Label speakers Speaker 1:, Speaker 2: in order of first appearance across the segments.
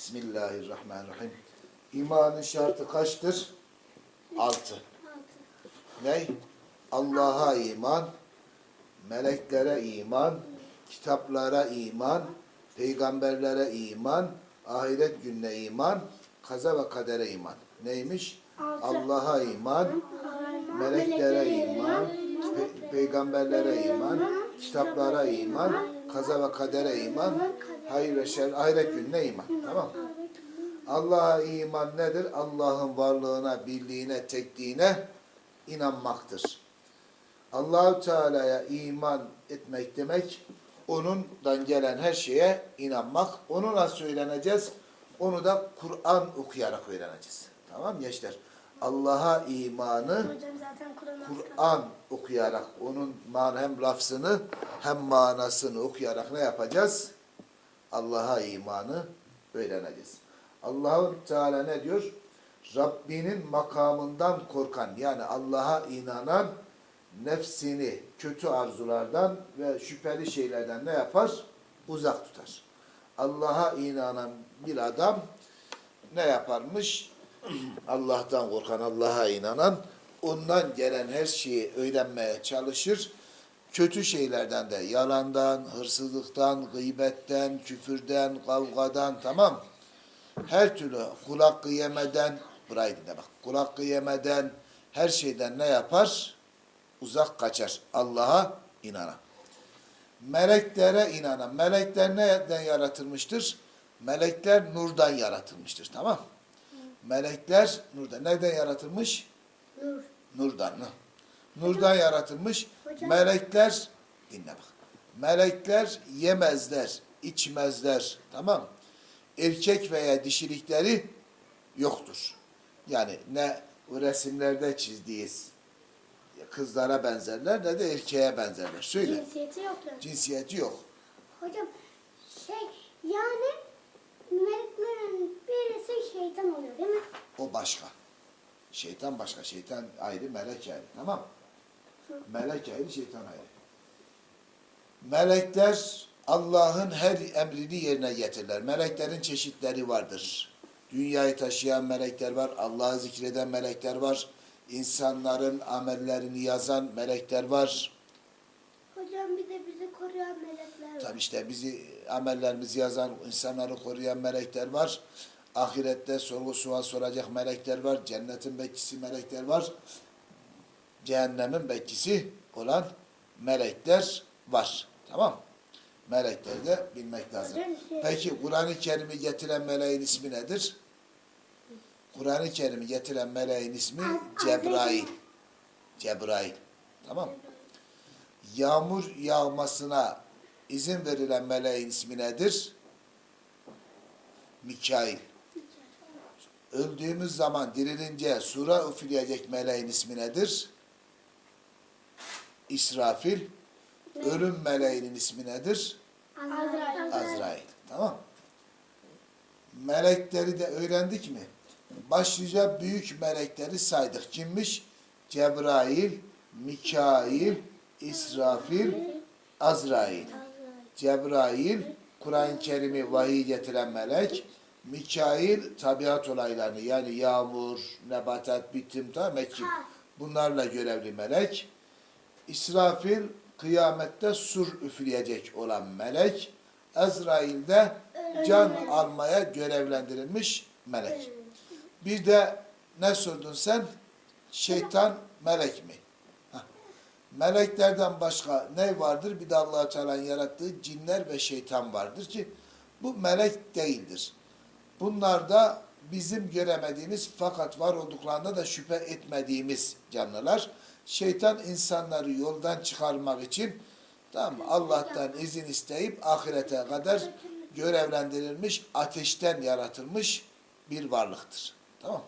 Speaker 1: Bismillahirrahmanirrahim. İmanın şartı kaçtır? Altı. Ne? Allah'a iman, meleklere iman, kitaplara iman, peygamberlere iman, ahiret gününe iman, kaza ve kadere iman. Neymiş? Allah'a iman, meleklere iman, pe- peygamberlere iman, kitaplara iman, kaza ve kadere iman, hayır ve şer, ahiret gününe iman. Tamam Allah'a iman nedir? Allah'ın varlığına, birliğine, tekliğine inanmaktır. Allahu Teala'ya iman etmek demek onundan gelen her şeye inanmak. Onu nasıl öğreneceğiz? Onu da Kur'an okuyarak öğreneceğiz. Tamam mı gençler? Allah'a imanı
Speaker 2: Kur'an
Speaker 1: okuyarak onun hem lafzını hem manasını okuyarak ne yapacağız? Allah'a imanı öğreneceğiz. Allahu Teala ne diyor? Rabbinin makamından korkan yani Allah'a inanan nefsini kötü arzulardan ve şüpheli şeylerden ne yapar? Uzak tutar. Allah'a inanan bir adam ne yaparmış? Allah'tan korkan, Allah'a inanan, ondan gelen her şeyi öğrenmeye çalışır. Kötü şeylerden de, yalandan, hırsızlıktan, gıybetten, küfürden, kavgadan, tamam. Her türlü kulak yemeden, burayı dinle bak, kulak yemeden, her şeyden ne yapar? Uzak kaçar. Allah'a inanan. Meleklere inanan. Melekler neden yaratılmıştır? Melekler nurdan yaratılmıştır. Tamam Melekler nurdan. Neden yaratılmış?
Speaker 2: Nur.
Speaker 1: Nurdan. hı. Nurdan yaratılmış. Melekler dinle bak. Melekler yemezler, içmezler. Tamam Erkek veya dişilikleri yoktur. Yani ne resimlerde çizdiğiz kızlara benzerler ne de erkeğe benzerler. Söyle.
Speaker 2: Cinsiyeti yok yani.
Speaker 1: Cinsiyeti yok.
Speaker 2: Hocam şey yani meleklerin birisi şeytan oluyor değil mi?
Speaker 1: O başka. Şeytan başka. Şeytan ayrı, melek ayrı. Tamam Melek ayrı, şeytan ayrı. Melekler Allah'ın her emrini yerine getirirler. Meleklerin çeşitleri vardır. Dünyayı taşıyan melekler var, Allah'ı zikreden melekler var, insanların amellerini yazan melekler var.
Speaker 2: Hocam bir de bizi koruyan melekler var.
Speaker 1: Tabi işte bizi amellerimizi yazan, insanları koruyan melekler var. Ahirette sorgu sual soracak melekler var. Cennetin bekçisi melekler var. Cehennemin bekçisi olan melekler var. Tamam Melekleri de bilmek lazım.
Speaker 2: Şey-
Speaker 1: Peki Kur'an-ı Kerim'i getiren meleğin ismi nedir? Kur'an-ı Kerim'i getiren meleğin ismi Cebrail. Cebrail. Tamam Yağmur yağmasına izin verilen meleğin ismi nedir? Mikail. Öldüğümüz zaman dirilince sura üfleyecek meleğin ismi nedir? İsrafil. Ölüm meleğinin ismi nedir?
Speaker 2: Azrail.
Speaker 1: Azrail. Tamam. Melekleri de öğrendik mi? Başlıca büyük melekleri saydık. Kimmiş? Cebrail, Mikail, İsrafil, Azrail. Cebrail, Kur'an-ı Kerim'i vahiy getiren melek. Mikail, tabiat olaylarını yani yağmur, nebatat, bitim, tamam ekim. Bunlarla görevli melek. İsrafil, kıyamette sur üfleyecek olan melek. Azrail de can almaya görevlendirilmiş melek. Bir de ne sordun sen? Şeytan melek mi? Meleklerden başka ne vardır? Bir de allah Teala'nın yarattığı cinler ve şeytan vardır ki bu melek değildir. Bunlar da bizim göremediğimiz fakat var olduklarında da şüphe etmediğimiz canlılar. Şeytan insanları yoldan çıkarmak için tamam mı? Allah'tan izin isteyip ahirete kadar görevlendirilmiş, ateşten yaratılmış bir varlıktır. Tamam.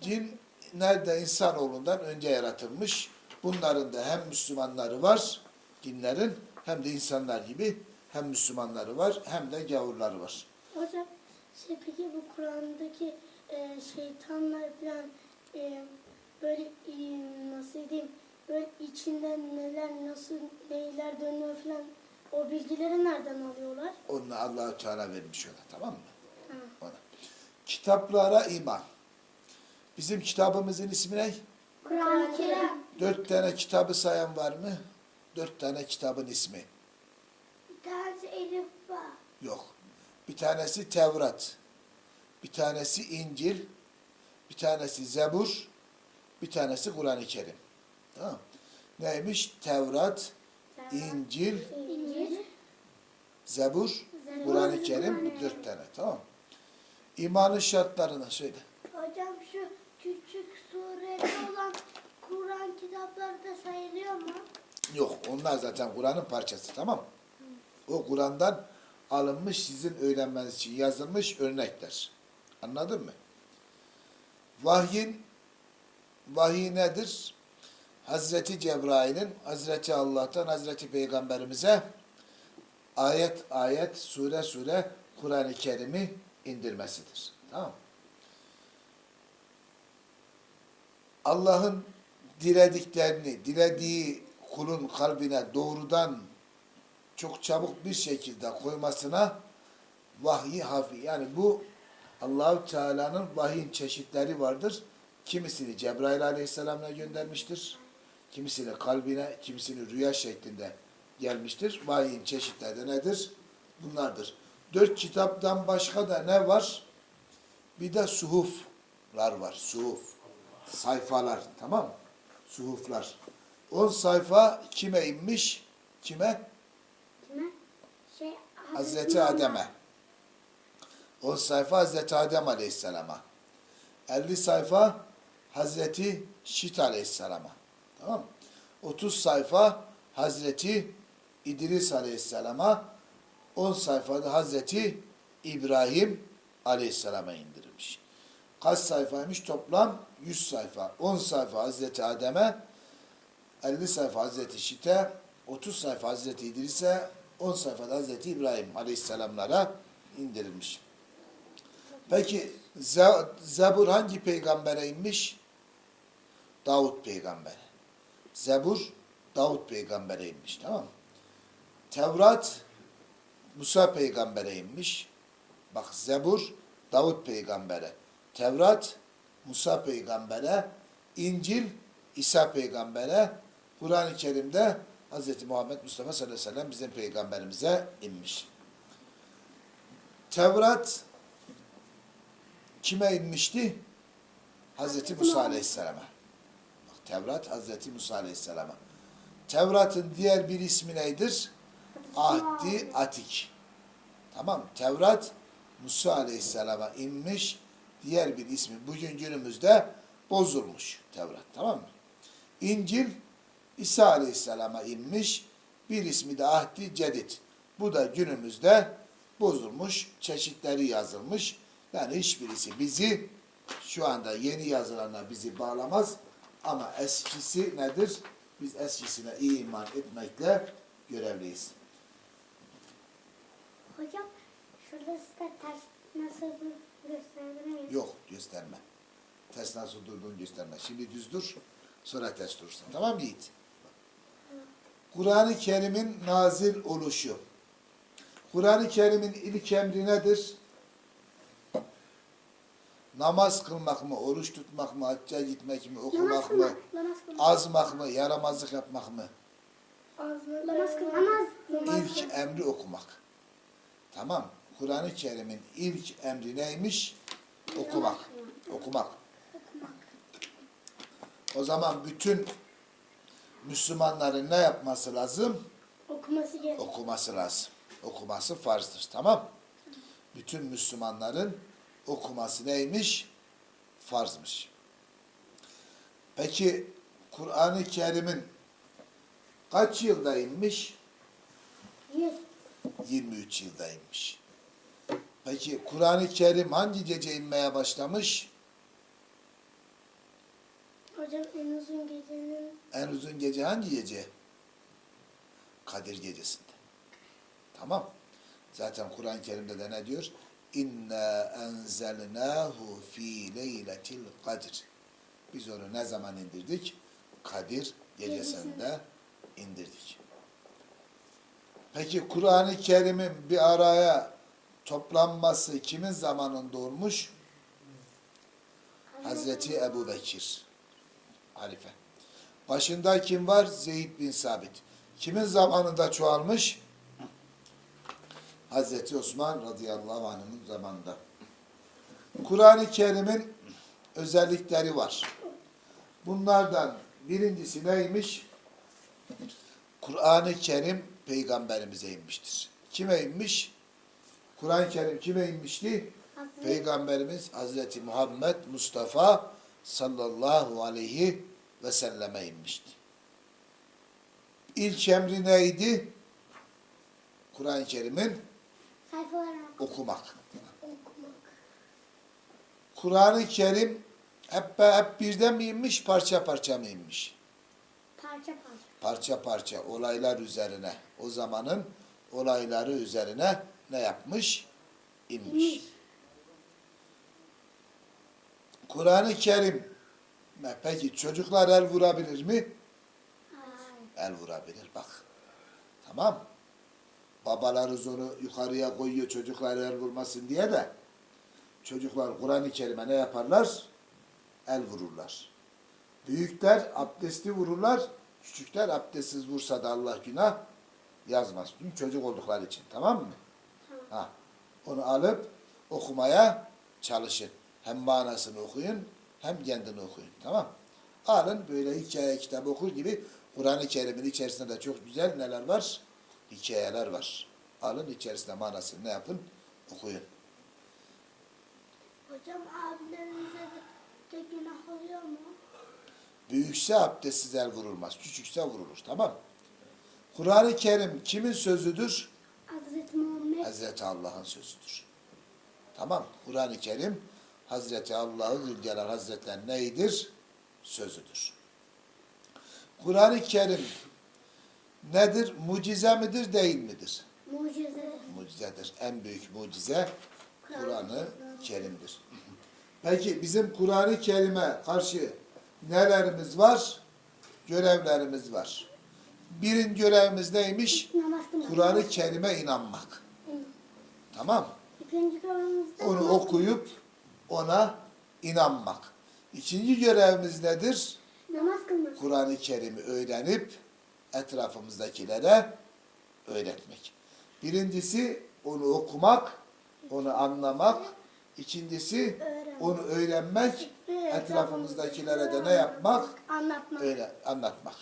Speaker 1: Cin nerede insanoğlundan önce yaratılmış. Bunların da hem Müslümanları var, cinlerin hem de insanlar gibi hem Müslümanları var hem de gavurları var.
Speaker 2: Hocam şey peki bu Kur'an'daki e, şeytanlar falan e, böyle e, nasıl diyeyim böyle içinden neler nasıl neyler dönüyor falan o bilgileri nereden alıyorlar?
Speaker 1: Onu Allahu Teala vermiş ona tamam mı? Ona. Kitaplara iman. Bizim kitabımızın ismi ne?
Speaker 2: Kur'an-ı Kerim.
Speaker 1: Dört tane kitabı sayan var mı? Dört tane kitabın ismi.
Speaker 2: Bir tanesi Elif var.
Speaker 1: Yok. Bir tanesi Tevrat. Bir tanesi İncil. Bir tanesi Zebur. Bir tanesi Kur'an-ı Kerim. Tamam. Neymiş? Tevrat, İncil,
Speaker 2: İncil.
Speaker 1: Zebur,
Speaker 2: Zebur,
Speaker 1: Kur'an-ı Kerim. Dört tane. Tamam. İmanın şartlarını söyle.
Speaker 2: Hocam şu küçük sureli olan Kur'an kitapları da sayılıyor mu?
Speaker 1: Yok. Onlar zaten Kur'an'ın parçası. Tamam. O Kur'an'dan alınmış sizin öğrenmeniz için yazılmış örnekler. Anladın mı? Vahyin vahiy nedir? Hazreti Cebrail'in Hazreti Allah'tan Hazreti Peygamberimize ayet ayet sure sure Kur'an-ı Kerim'i indirmesidir. Tamam? Allah'ın dilediklerini, dilediği kulun kalbine doğrudan çok çabuk bir şekilde koymasına vahyi hafi. Yani bu Allahu Teala'nın vahyin çeşitleri vardır. Kimisini Cebrail Aleyhisselam'la göndermiştir. Kimisini kalbine, kimisini rüya şeklinde gelmiştir. Vahyin çeşitleri de nedir? Bunlardır. Dört kitaptan başka da ne var? Bir de suhuflar var. Suhuf. Sayfalar. Tamam mı? Suhuflar. On sayfa kime inmiş? Kime?
Speaker 2: Kime? Şey,
Speaker 1: Hazreti Adem'e. 10 sayfa Hazreti Adem Aleyhisselam'a. 50 sayfa Hazreti Şit Aleyhisselam'a. Tamam mı? 30 sayfa Hazreti İdris Aleyhisselam'a. 10 sayfada Hazreti İbrahim Aleyhisselam'a indirilmiş. Kaç sayfaymış? Toplam 100 sayfa. 10 sayfa Hazreti Adem'e, 50 sayfa Hazreti Şit'e, 30 sayfa Hazreti İdris'e, 10 sayfada Hazreti İbrahim Aleyhisselamlara indirilmiş. Peki Ze- Zebur hangi peygambere inmiş? Davut peygambere. Zebur Davut peygambere inmiş tamam mı? Tevrat Musa peygambere inmiş. Bak Zebur Davut peygambere. Tevrat Musa peygambere. İncil İsa peygambere. Kur'an-ı Kerim'de Hz. Muhammed Mustafa sallallahu aleyhi ve sellem bizim peygamberimize inmiş. Tevrat kime inmişti? Hazreti Musa Aleyhisselam'a. Tevrat Hazreti Musa Aleyhisselam'a. Tevrat'ın diğer bir ismi nedir? Ahdi Atik. Tamam? Tevrat Musa Aleyhisselam'a inmiş. Diğer bir ismi bugün günümüzde bozulmuş Tevrat. Tamam mı? İncil İsa Aleyhisselam'a inmiş. Bir ismi de Ahdi Cedid. Bu da günümüzde bozulmuş, çeşitleri yazılmış. Yani hiçbirisi bizi şu anda yeni yazılanlar bizi bağlamaz. Ama eskisi nedir? Biz eskisine iman etmekle görevliyiz.
Speaker 2: Hocam şurada size ters nasıl gösterebilir miyim?
Speaker 1: Yok gösterme. Ters nasıl durduğunu gösterme. Şimdi düz dur, sonra ters durursun. Tamam mı Yiğit? Kur'an-ı Kerim'in nazil oluşu. Kur'an-ı Kerim'in ilk emri nedir? Namaz kılmak mı, oruç tutmak mı, hacca gitmek mi,
Speaker 2: Namaz
Speaker 1: okumak mı,
Speaker 2: kılmak. Namaz kılmak.
Speaker 1: azmak mı, yaramazlık yapmak mı?
Speaker 2: Namaz kılmak. Namaz. Namaz
Speaker 1: İlk
Speaker 2: kılmak.
Speaker 1: emri okumak. Tamam. Kur'an-ı Kerim'in ilk emri neymiş? Okumak. Okumak. O zaman bütün Müslümanların ne yapması lazım?
Speaker 2: Okuması gerek.
Speaker 1: Okuması lazım. Okuması farzdır. Tamam. Bütün Müslümanların okuması neymiş? Farzmış. Peki Kur'an-ı Kerim'in kaç yılda inmiş?
Speaker 2: Yüz.
Speaker 1: 23 yıldaymış. Peki Kur'an-ı Kerim hangi gece inmeye başlamış?
Speaker 2: Hocam en uzun gecenin
Speaker 1: En uzun gece hangi gece? Kadir gecesinde. Tamam. Zaten Kur'an-ı Kerim'de de ne diyor? İnna enzelnahu fi leyletil kadir. Biz onu ne zaman indirdik? Kadir gecesinde indirdik. Peki Kur'an-ı Kerim'in bir araya toplanması kimin zamanında olmuş? Hazreti Ebu Bekir. Halife. Başında kim var? Zeyd bin Sabit. Kimin zamanında çoğalmış? Hazreti Osman radıyallahu anh'ın zamanında. Kur'an-ı Kerim'in özellikleri var. Bunlardan birincisi neymiş? Kur'an-ı Kerim peygamberimize inmiştir. Kime inmiş? Kur'an-ı Kerim kime inmişti? Peygamberimiz Hazreti Muhammed Mustafa sallallahu aleyhi ve selleme inmişti. İlk emri neydi? Kur'an-ı Kerim'in okumak.
Speaker 2: okumak.
Speaker 1: Kur'an-ı Kerim hep, hep birden mi inmiş, parça parça mı inmiş?
Speaker 2: Parça parça.
Speaker 1: Parça parça olaylar üzerine, o zamanın olayları üzerine ne yapmış? İnmiş.
Speaker 2: İnmiş.
Speaker 1: Kur'an-ı Kerim peki çocuklar el vurabilir mi?
Speaker 2: Hayır.
Speaker 1: El vurabilir bak. Tamam. Babalarız onu yukarıya koyuyor çocuklar el vurmasın diye de çocuklar Kur'an-ı Kerim'e ne yaparlar? El vururlar. Büyükler abdesti vururlar. Küçükler abdestsiz vursa da Allah günah yazmaz. Çünkü çocuk oldukları için. Tamam mı? Ha. Onu alıp okumaya çalışın. Hem manasını okuyun hem kendini okuyun. Tamam Alın böyle hikaye kitabı okur gibi Kur'an-ı Kerim'in içerisinde de çok güzel neler var? Hikayeler var. Alın içerisinde manasını ne yapın? Okuyun.
Speaker 2: Hocam abilerimize de, günah oluyor mu?
Speaker 1: Büyükse abdestsiz el vurulmaz. Küçükse vurulur. Tamam Kur'an-ı Kerim kimin sözüdür?
Speaker 2: Hazreti Muhammed
Speaker 1: Hazreti Allah'ın sözüdür. Tamam. Kur'an-ı Kerim Hazreti Allah'ın Zülcelal Hazretleri neydir? Sözüdür. Kur'an-ı Kerim nedir? Mucize midir, değil midir?
Speaker 2: mucizedir.
Speaker 1: Mucizedir. En büyük mucize Kur'an-ı Kerim'dir. Peki bizim Kur'an-ı Kerim'e karşı nelerimiz var? Görevlerimiz var. Birin görevimiz neymiş? Kur'an-ı Kerim'e inanmak. Tamam. Onu okuyup ona inanmak. İkinci görevimiz nedir?
Speaker 2: namaz kılmak.
Speaker 1: Kur'an-ı Kerim'i öğrenip etrafımızdakilere öğretmek. Birincisi onu okumak, onu anlamak. İkincisi onu öğrenmek, etrafımızdakilere de ne yapmak?
Speaker 2: Anlatmak.
Speaker 1: Öyle anlatmak.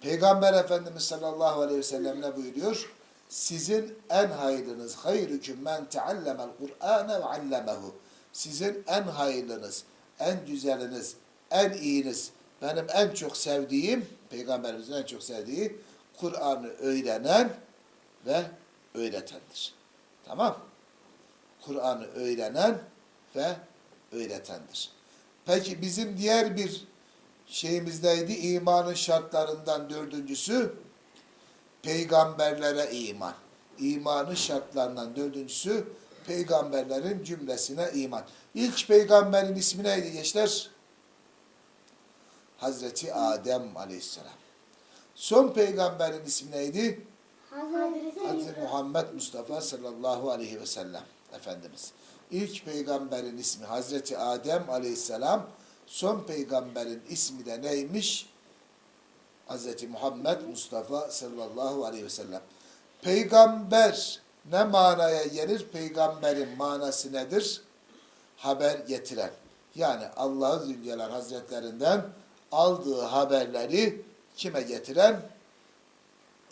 Speaker 1: Peygamber Efendimiz sallallahu aleyhi ve sellem ne buyuruyor? Sizin en hayırlınız hayrüküm men teallemel Kur'ane ve allemehu. Sizin en hayırlınız, en güzeliniz, en iyiniz, benim en çok sevdiğim, Peygamberimizin en çok sevdiği Kur'an'ı öğrenen ve öğretendir. Tamam? Kur'an'ı öğrenen ve öğretendir. Peki bizim diğer bir şeyimizdeydi imanın şartlarından dördüncüsü peygamberlere iman. İmanın şartlarından dördüncüsü peygamberlerin cümlesine iman. İlk peygamberin ismi neydi gençler? Hazreti Adem aleyhisselam. Son peygamberin ismi neydi?
Speaker 2: Hazreti
Speaker 1: Hazreti Muhammed Mustafa sallallahu aleyhi ve sellem Efendimiz. İlk peygamberin ismi Hazreti Adem aleyhisselam. Son peygamberin ismi de neymiş? Hazreti Muhammed Mustafa sallallahu aleyhi ve sellem. Peygamber ne manaya gelir? Peygamberin manası nedir? Haber getiren. Yani Allah-u Zülcelal Hazretlerinden aldığı haberleri kime getiren?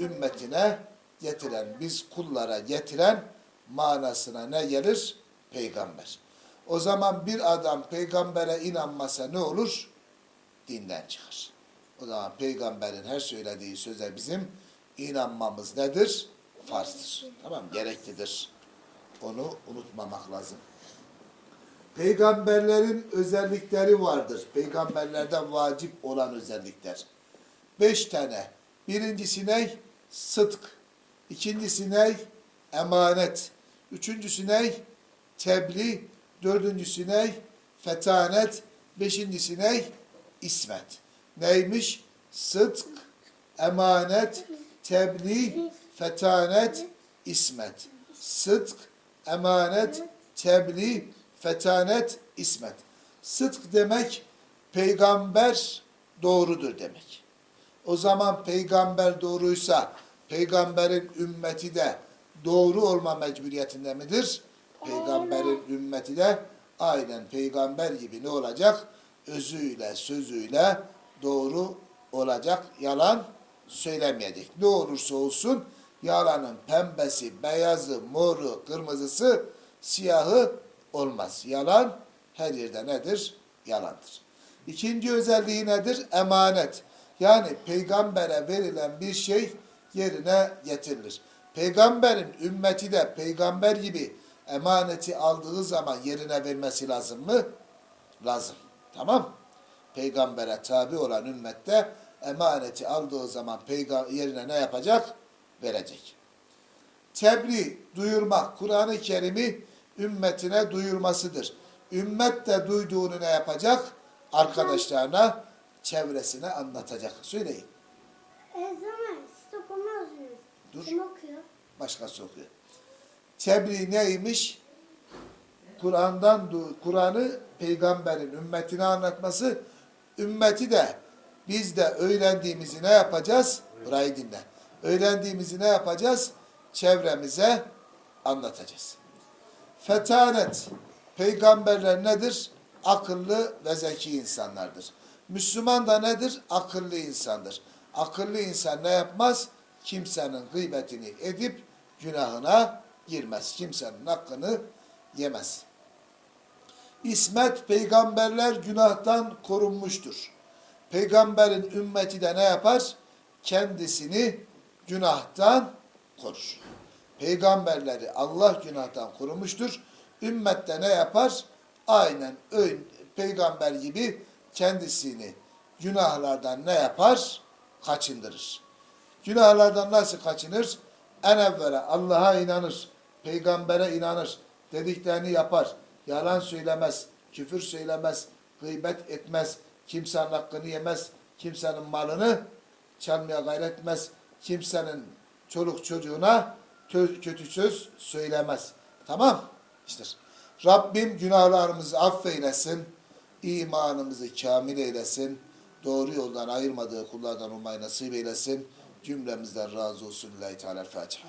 Speaker 1: ümmetine getiren, biz kullara getiren manasına ne gelir? Peygamber. O zaman bir adam peygambere inanmasa ne olur? Dinden çıkar. O zaman peygamberin her söylediği söze bizim inanmamız nedir? Farzdır. Tamam? Gereklidir. Onu unutmamak lazım. Peygamberlerin özellikleri vardır. Peygamberlerden vacip olan özellikler. Beş tane. Birincisi ne? Sıdk. İkincisi ne? Emanet. Üçüncüsü ne? Tebliğ. Dördüncüsü ne? Fetanet. Beşincisi ne? İsmet. Neymiş? Sıdk, emanet, tebliğ, fetanet, ismet. Sıdk, emanet, tebliğ, fetanet, ismet. Sıdk demek peygamber doğrudur demek. O zaman peygamber doğruysa peygamberin ümmeti de doğru olma mecburiyetinde midir? Peygamberin ümmeti de aynen peygamber gibi ne olacak? Özüyle, sözüyle doğru olacak. Yalan söylemeyecek. Ne olursa olsun yalanın pembesi, beyazı, moru, kırmızısı, siyahı olmaz. Yalan her yerde nedir? Yalandır. İkinci özelliği nedir? Emanet. Yani peygambere verilen bir şey yerine getirilir. Peygamberin ümmeti de peygamber gibi emaneti aldığı zaman yerine vermesi lazım mı? Lazım. Tamam. Peygambere tabi olan ümmette emaneti aldığı zaman yerine ne yapacak? Verecek. Tebliğ, duyurmak, Kur'an-ı Kerim'i ümmetine duyurmasıdır. Ümmet de duyduğunu ne yapacak? Arkadaşlarına, çevresine anlatacak. Söyleyin.
Speaker 2: E.
Speaker 1: Dur.
Speaker 2: Kim okuyor?
Speaker 1: Başkası okuyor. Tebliğ neymiş? Kur'an'dan Kur'an'ı peygamberin ümmetine anlatması, ümmeti de biz de öğrendiğimizi ne yapacağız? Burayı dinle. Öğrendiğimizi ne yapacağız? Çevremize anlatacağız. Fetanet, peygamberler nedir? Akıllı ve zeki insanlardır. Müslüman da nedir? Akıllı insandır. Akıllı insan ne yapmaz? Kimsenin gıybetini edip günahına girmez. Kimsenin hakkını yemez. İsmet peygamberler günahtan korunmuştur. Peygamberin ümmeti de ne yapar? Kendisini günahtan korur. Peygamberleri Allah günahtan korumuştur. Ümmette ne yapar? Aynen peygamber gibi kendisini günahlardan ne yapar? Kaçındırır. Günahlardan nasıl kaçınır? En evvela Allah'a inanır, peygambere inanır, dediklerini yapar, yalan söylemez, küfür söylemez, gıybet etmez, kimsenin hakkını yemez, kimsenin malını çalmaya gayret etmez, kimsenin çoluk çocuğuna kötü söz söylemez. Tamam? İşte Rabbim günahlarımızı affeylesin, imanımızı kamil eylesin, doğru yoldan ayırmadığı kullardan olmayı nasip eylesin, cümlemizden razı olsun. Lillahi Teala Fatiha.